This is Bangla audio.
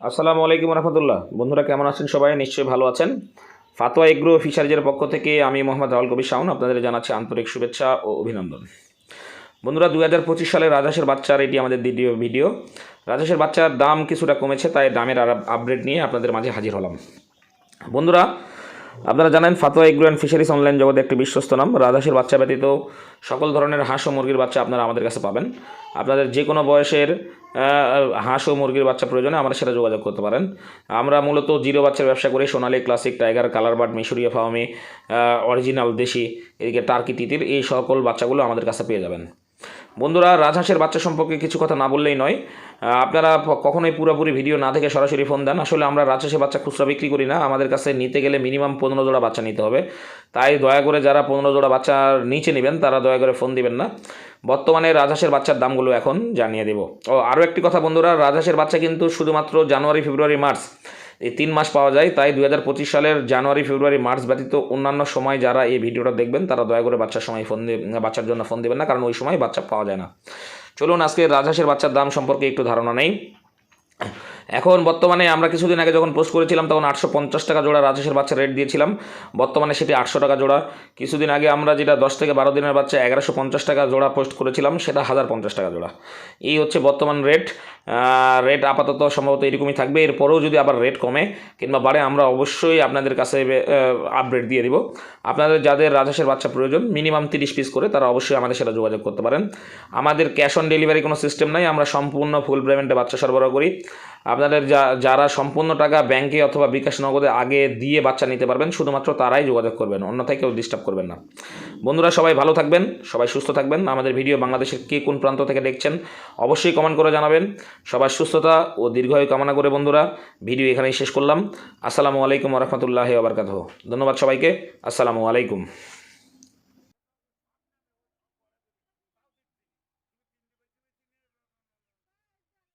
আসসালামু আলাইকুম রহমতুল্লাহ। বন্ধুরা, কেমন আছেন সবাই? নিশ্চয়ই ভালো আছেন। ফাতোয়া এগ্রো ফিশারিজের পক্ষ থেকে আমি মোহাম্মদ রাহুল কবির শাওন আপনাদের জানাচ্ছি আন্তরিক শুভেচ্ছা ও অভিনন্দন। বন্ধুরা দু হাজার পঁচিশ সালে রাজহাঁসের বাচ্চার এটি আমাদের দ্বিতীয় ভিডিও। রাজহাঁসের বাচ্চার দাম কিছুটা কমেছে, তাই দামের আপডেট নিয়ে আপনাদের মাঝে হাজির হলাম। বন্ধুরা আপনারা জানেন, Fatwa agro and fisheries online জগতে একটি বিশ্বস্ত নাম। রাজহাঁসের বাচ্চা ব্যতীত সকল ধরনের হাঁস ও মুরগির বাচ্চা আপনারা আমাদের কাছে পাবেন। আপনাদের যে কোনো বয়সের হাঁস ও মুরগির বাচ্চা প্রয়োজনে আমরা সেটা যোগাযোগ করতে পারেন। আমরা মূলত জিরো বাচ্চার ব্যবসা করি, Sonali classic, tiger, colour bird, মিশরীয় ফার্মে অরিজিনাল দেশি, এদিকে টার্কি তিতির, এই সকল বাচ্চাগুলো আমাদের কাছে পেয়ে যাবেন। বন্ধুরা, রাজহাঁসের বাচ্চা সম্পর্কে কিছু কথা না বললেই নয়। আপনারা কখনোই পুরোপুরি ভিডিও না দেখে সরাসরি ফোন দেন। আসলে আমরা রাজহাঁসের বাচ্চা খুচরা বিক্রি করি না। আমাদের কাছে নিতে গেলে মিনিমাম পনেরো জোড়া বাচ্চা নিতে হবে। তাই দয়া করে যারা পনেরো জোড়া বাচ্চার নিচে নেবেন, তারা দয়া করে ফোন দিবেন না। বর্তমানে রাজহাঁসের বাচ্চার দামগুলো এখন জানিয়ে দেব। ও আরও একটি কথা বন্ধুরা, রাজহাঁসের বাচ্চা কিন্তু শুধুমাত্র জানুয়ারি, ফেব্রুয়ারি, মার্চ এই তিন মাস পাওয়া যায়। তাই দুই হাজার পঁচিশ সালের জানুয়ারি, ফেব্রুয়ারি, মার্চ ব্যতীত অন্যান্য সময় যারা এই ভিডিওটা দেখবেন, তারা দয়া করে বাচ্চার সময় ফোন বাচ্চার জন্য ফোন দেবেন না, কারণ ওই সময় বাচ্চা পাওয়া যায় না। চলুন, আজকে রাজহাঁসের বাচ্চার দাম সম্পর্কে একটু ধারণা নেই। এখন বর্তমানে আমরা কিছুদিন আগে যখন পোস্ট করেছিলাম, তখন আটশো পঞ্চাশ টাকা জোড়া রাজহাঁসের বাচ্চা রেট দিয়েছিলাম। বর্তমানে সেটি আটশো টাকা জোড়া। কিছুদিন আগে আমরা যেটা দশ থেকে বারো দিনের বাচ্চা এগারোশো পঞ্চাশ টাকা জোড়া পোস্ট করেছিলাম, সেটা হাজার পঞ্চাশ টাকা জোড়া। এই হচ্ছে বর্তমান রেট। রেট আপাতত সম্ভবত এরকমই থাকবে। এরপরেও যদি আবার রেট কমে কিংবা বাড়ে, আমরা অবশ্যই আপনাদের কাছে আপডেট দিয়ে দিব। আপনাদের যাদের রাজহাঁসের বাচ্চা প্রয়োজন মিনিমাম তিরিশ পিস করে তারা অবশ্যই আমাদের সাথে যোগাযোগ করতে পারেন। আমাদের ক্যাশ অন ডেলিভারি কোনো সিস্টেম নাই, আমরা সম্পূর্ণ ফুল পেমেন্টে বাচ্চা সরবরাহ করি। আপনাদের যা, যারা সম্পূর্ণ টাকা ব্যাংকে অথবা বিকাশ নগদে আগে দিয়ে বাচ্চা নিতে পারবেন, শুধুমাত্র তারাই যোগাযোগ করবেন, অন্যথায় কেউ ডিস্টার্ব করবেন না। বন্ধুরা, সবাই ভালো থাকবেন, সবাই সুস্থ থাকবেন। আমাদের ভিডিও বাংলাদেশের কে কোন প্রান্ত থেকে দেখছেন অবশ্যই কমেন্ট করে জানাবেন। সবার সুস্থতা ও দীর্ঘায়ু কামনা করে বন্ধুরা, ভিডিও এখানেই শেষ করলাম। আসসালামু আলাইকুম রহমতুল্লাহ আবরকাত ধন্যবাদ সবাইকে। আসসালামু আলাইকুম।